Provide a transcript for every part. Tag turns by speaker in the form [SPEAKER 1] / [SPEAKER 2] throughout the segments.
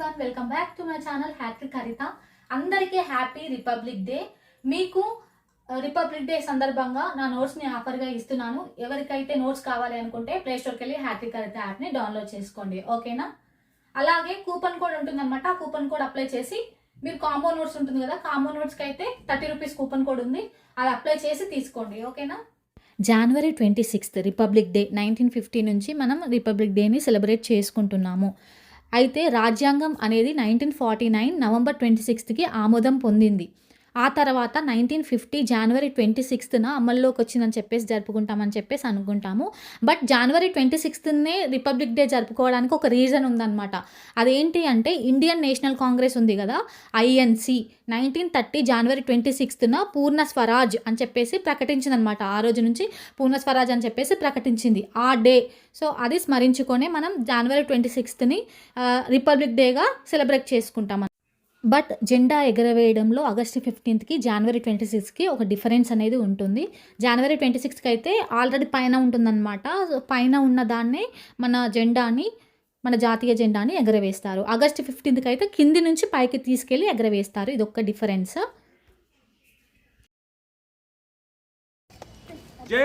[SPEAKER 1] Everyone welcome back to my channel hat trick Haritha అందరికీ happy republic day మీకు uh, republic day సందర్భంగా నా నోట్స్ని offer ఇస్తున్నాను. ఎవరికైతే నోట్స్ కావాలి అనుకుంటే ప్లే స్టోర్కి వెళ్ళి హ్యాట్రిక్ హరిత యాప్ని డౌన్లోడ్ చేసుకోండి. ఓకేనా అలాగే కూపన్ కోడ్ ఉంటుందన్నమాట. ఆ కూపన్ కోడ్ అప్లై చేసి మీరు కాంబో నోట్స్ ఉంటుంది కదా కాంబో నోట్స్కి అయితే థర్టీ రూపీస్ కూపన్ కోడ్ ఉంది. అది అప్లై చేసి తీసుకోండి. ఓకేనా
[SPEAKER 2] జనవరి twenty sixth republic day nineteen fifty నుంచి మనం రిపబ్లిక్ డేని సెలబ్రేట్ చేసుకుంటున్నాము. అయితే రాజ్యాంగం అనేది nineteen forty nine November twenty సిక్స్త్కి ఆమోదం పొందింది. ఆ తర్వాత నైన్టీన్ ఫిఫ్టీ జనవరి ట్వంటీ సిక్స్త్న అమల్లోకి వచ్చిందని చెప్పేసి జరుపుకుంటామని చెప్పేసి అనుకుంటాము. బట్ జనవరి ట్వంటీ సిక్స్త్నే రిపబ్లిక్ డే జరుపుకోవడానికి ఒక రీజన్ ఉందన్నమాట. అదేంటి అంటే ఇండియన్ నేషనల్ కాంగ్రెస్ ఉంది కదా ఐఎన్సి నైన్టీన్ థర్టీ జనవరి ట్వంటీ సిక్స్త్న పూర్ణ స్వరాజ్ అని చెప్పేసి ప్రకటించింది అనమాట ఆ రోజు నుంచి పూర్ణ స్వరాజ్ అని చెప్పేసి ప్రకటించింది ఆ డే. సో అది స్మరించుకొని మనం జనవరి ట్వంటీ సిక్స్త్ని రిపబ్లిక్ డేగా సెలబ్రేట్ చేసుకుంటాం బట్ జెండా ఎగరవేయడంలో ఆగస్ట్ ఫిఫ్టీన్త్కి జనవరి ట్వంటీ సిక్స్కి ఒక డిఫరెన్స్ అనేది ఉంటుంది జనవరి ట్వంటీ సిక్స్కి అయితే ఆల్రెడీ పైన ఉంటుందన్నమాట పైన ఉన్న దాన్నే మన జెండాని మన జాతీయ జెండాని ఎగరవేస్తారు ఆగస్ట్ ఫిఫ్టీన్త్కి అయితే కింది నుంచి పైకి తీసుకెళ్ళి ఎగరవేస్తారు ఇది ఒక డిఫరెన్స్
[SPEAKER 3] జై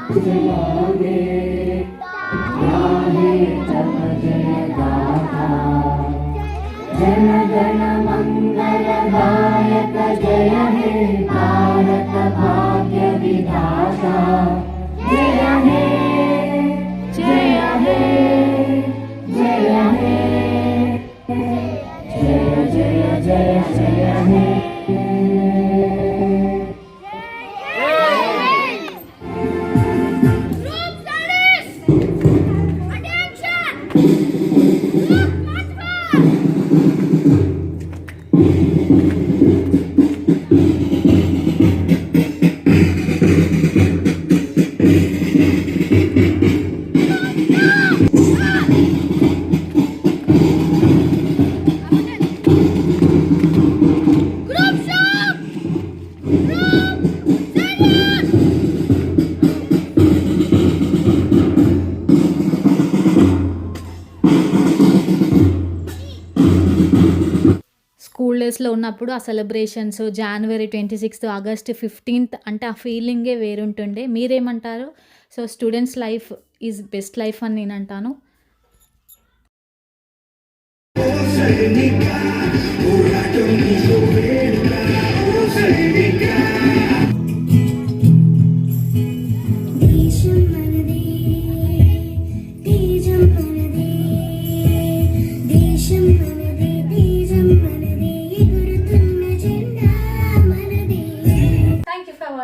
[SPEAKER 3] े च प्र जयदा जन जनमङ्गयदायक जय हे भारत भाग्य विधाता।
[SPEAKER 2] Run! డేస్లో ఉన్నప్పుడు ఆ సెలబ్రేషన్స్ జనవరి ట్వంటీ సిక్స్త్ ఆగస్ట్ ఫిఫ్టీన్త్ అంటే ఆ ఫీలింగే వేరుంటుండే. మీరేమంటారు? So students life is best life అని నేను అంటాను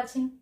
[SPEAKER 4] watching.